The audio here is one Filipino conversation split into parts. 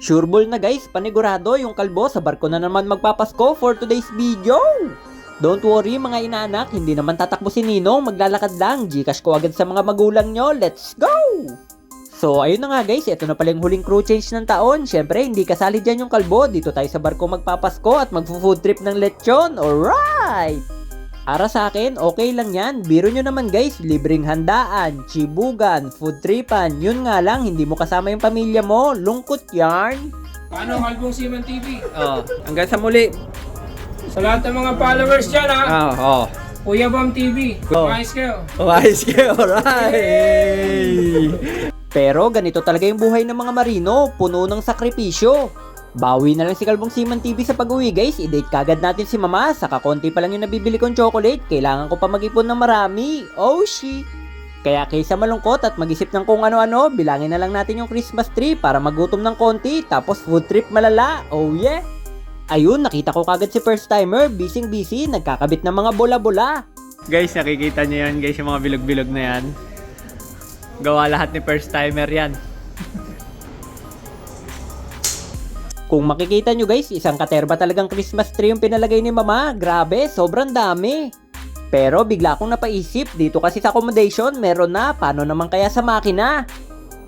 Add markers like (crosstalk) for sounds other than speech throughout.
Sureball na guys, panigurado yung kalbo sa barko na naman magpapasko for today's video. Don't worry mga inaanak, hindi naman tatakbo si Ninong, maglalakad lang. Gcash ko agad sa mga magulang nyo, let's go! So ayun na nga guys, ito na pala yung huling crew change ng taon. Syempre, hindi kasali dyan yung kalbo. Dito tayo sa barko magpapasko at magfo-food trip ng lechon. Alright! Para sa akin, okay lang yan. Biro nyo naman guys, libreng handaan, chibugan, food tripan. Yun nga lang, hindi mo kasama yung pamilya mo. Lungkot yarn. Paano Kalbong Siman TV? Oh, hanggang sa muli. Sa lahat ng mga followers dyan ha, Oh, oh. Kuya Bam TV, Oh. maayos kayo. Wise kayo, (laughs) alright! Pero ganito talaga yung buhay ng mga marino, puno ng sakripisyo. Bawi na lang si Kalbong Siman TV sa pag-uwi guys, i-date kagad natin si mama, saka konti pa lang yung nabibili kong chocolate, kailangan ko pa mag-ipon ng marami. Oh shit! Kaya kaysa malungkot at mag-isip ng kung ano-ano, bilangin na lang natin yung Christmas tree para magutom ng konti, tapos food trip malala. Oh yeah! Ayun, nakita ko kagad si first timer, busy busy, nagkakabit ng mga bola-bola. Guys, nakikita niyo yan guys, yung mga bilog-bilog na yan. Gawa lahat ni first timer yan. Kung makikita nyo guys, isang katerba talagang Christmas tree yung pinalagay ni mama. Grabe, sobrang dami. Pero bigla akong napaisip, dito kasi sa accommodation, meron na, paano naman kaya sa makina?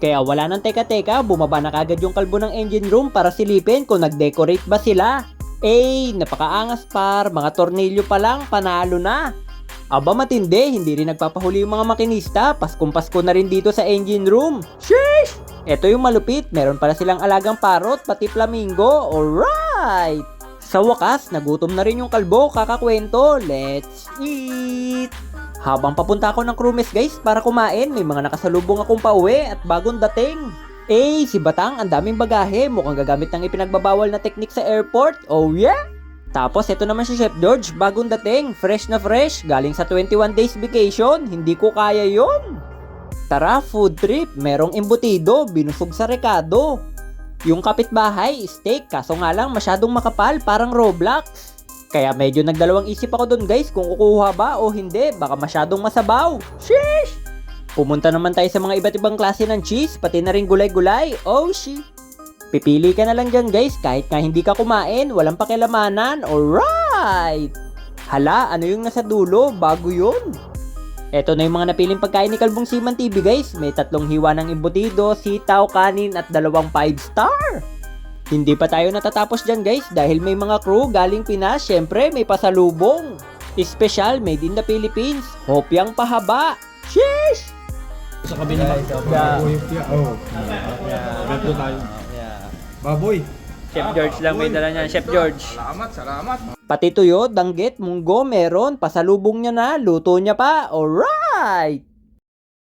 Kaya wala nang teka-teka, bumaba na kagad yung kalbo ng engine room para silipin kung nag-decorate ba sila. Eh, napakaangas par, mga tornilyo pa lang, panalo na. Aba matindi, hindi rin nagpapahuli yung mga makinista, paskong-pasko na rin dito sa engine room. Sheesh! Ito yung malupit, meron pala silang alagang parot, pati flamingo, alright! Sa wakas, nagutom na rin yung kalbo, kakakwento, let's eat! Habang papunta ako ng crewmess guys para kumain, may mga nakasalubong akong pauwi at bagong dating. Eh, si Batang, ang daming bagahe, mukhang gagamit ng ipinagbabawal na teknik sa airport, oh yeah! Tapos ito naman si Chef George, bagong dating, fresh na fresh, galing sa 21 days vacation, hindi ko kaya yon. Tara, food trip, merong embutido, binusog sa rekado. Yung kapitbahay, steak, kaso nga lang masyadong makapal, parang Roblox. Kaya medyo nagdalawang isip ako dun guys kung kukuha ba o hindi, baka masyadong masabaw. Sheesh! Pumunta naman tayo sa mga iba't ibang klase ng cheese, pati na rin gulay-gulay. Oh, shit! Pipili ka na lang dyan guys, kahit nga hindi ka kumain, walang pakilamanan, alright! Hala, ano yung nasa dulo? Bago yun! Eto na yung mga napiling pagkain ni Kalbong Siman TV guys. May tatlong hiwa ng imbutido, sitaw, kanin at dalawang 5 star. Hindi pa tayo natatapos dyan guys dahil may mga crew galing Pinas, syempre may pasalubong. Special made in the Philippines, hopyang pahaba. Sheesh! Sa kabila ba? Baboy. Oh. Ganto tayo. Baboy. Chef George lang may dala niyan, Chef George. Salamat, salamat. Pati tuyo, danggit, munggo, meron, pasalubong niya na, luto niya pa, alright!